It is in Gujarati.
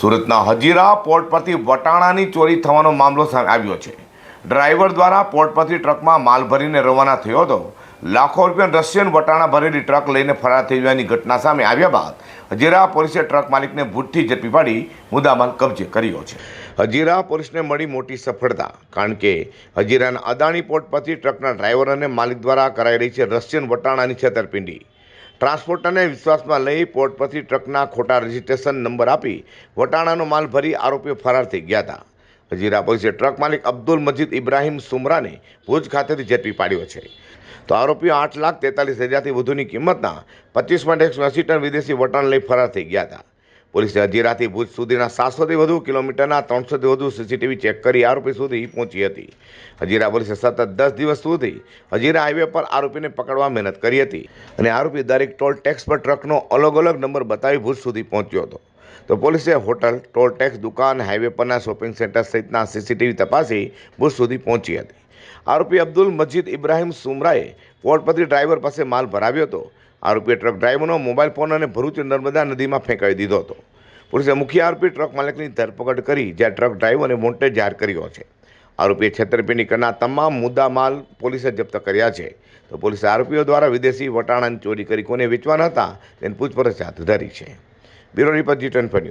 સુરતના હજીરા પોર્ટ પરથી વટાણાની ચોરી થવાનો મામલો સામે આવ્યો છે. ડ્રાઈવર દ્વારા પોર્ટ પરથી ટ્રકમાં માલ ભરીને રવાના થયો હતો. લાખો રૂપિયા રશિયન વટાણા ભરેલી ટ્રક લઈને ફરાર થઈ જવાની ઘટના સામે આવ્યા બાદ હજીરા પોલીસે ટ્રક માલિકને ભૂટથી ઝડપી પાડી મુદ્દામાલ કબજે કર્યો છે. હજીરા પોલીસને મળી મોટી સફળતા, કારણ કે હજીરાના અદાણી પોર્ટ પરથી ટ્રકના ડ્રાઈવર અને માલિક દ્વારા કરાઈ રહી છે રશિયન વટાણાની છેતરપિંડી. ટ્રાન્સપોર્ટરને વિશ્વાસમાં લઈ પોર્ટ પરથી ટ્રકના ખોટા રજીસ્ટ્રેશન નંબર આપી વટાણાનો માલ ભરી આરોપીઓ ફરાર થઈ ગયા હતા. હજીરા પોલીસે ટ્રક માલિક અબ્દુલ મજીદ ઇબ્રાહિમ સુમરાને ભુજ ખાતેથી ઝડપી પાડ્યો છે. તો આરોપીઓ આઠ લાખ તેતાલીસ હજારથી વધુની કિંમતના પચીસ પોઈન્ટ એકસો ટન વિદેશી વટાણ લઈ ફરાર થઈ ગયા હતા. પોલીસે હજીરાથી ભુજ સુધીના સાતસોથી વધુ કિલોમીટરના ત્રણસોથી વધુ સીસીટીવી ચેક કરી આરોપી સુધી પહોંચી હતી. હજીરા પોલીસે સતત દસ દિવસ સુધી હજીરા હાઈવે પર આરોપીને પકડવા મહેનત કરી હતી અને આરોપી દરેક ટોલ ટેક્સ પર ટ્રકનો અલગ અલગ નંબર બતાવી ભુજ સુધી પહોંચ્યો હતો. તો પોલીસે હોટલ, ટોલ ટેક્સ દુકાન, હાઈવે પરના શોપિંગ સેન્ટર સહિતના સીસીટીવી તપાસી ભુજ સુધી પહોંચી હતી. આરોપી અબ્દુલ મજીદ ઇબ્રાહિમ સુમરાએ પોર્ટ પરથી ડ્રાઈવર પાસે માલ ભરાવ્યો હતો. આરોપીએ ટ્રક ડ્રાઈવરનો મોબાઈલ ફોન અને ભરૂચ નર્મદા નદીમાં ફેંકાવી દીધો હતો. પોલીસે મુખ્ય આરોપી ટ્રક માલિકની ધરપકડ કરી, જ્યાં ટ્રક ડ્રાઈવરને વોન્ટેડ જાહેર કર્યો છે. આરોપીએ છેતરપિંડી કરનાર તમામ મુદ્દા માલ પોલીસે જપ્ત કર્યા છે. તો પોલીસે આરોપીઓ દ્વારા વિદેશી વટાણાની ચોરી કરી કોને વેચવાના હતા, તેની પૂછપરછ હાથ ધરી છે. Bureau report G twenty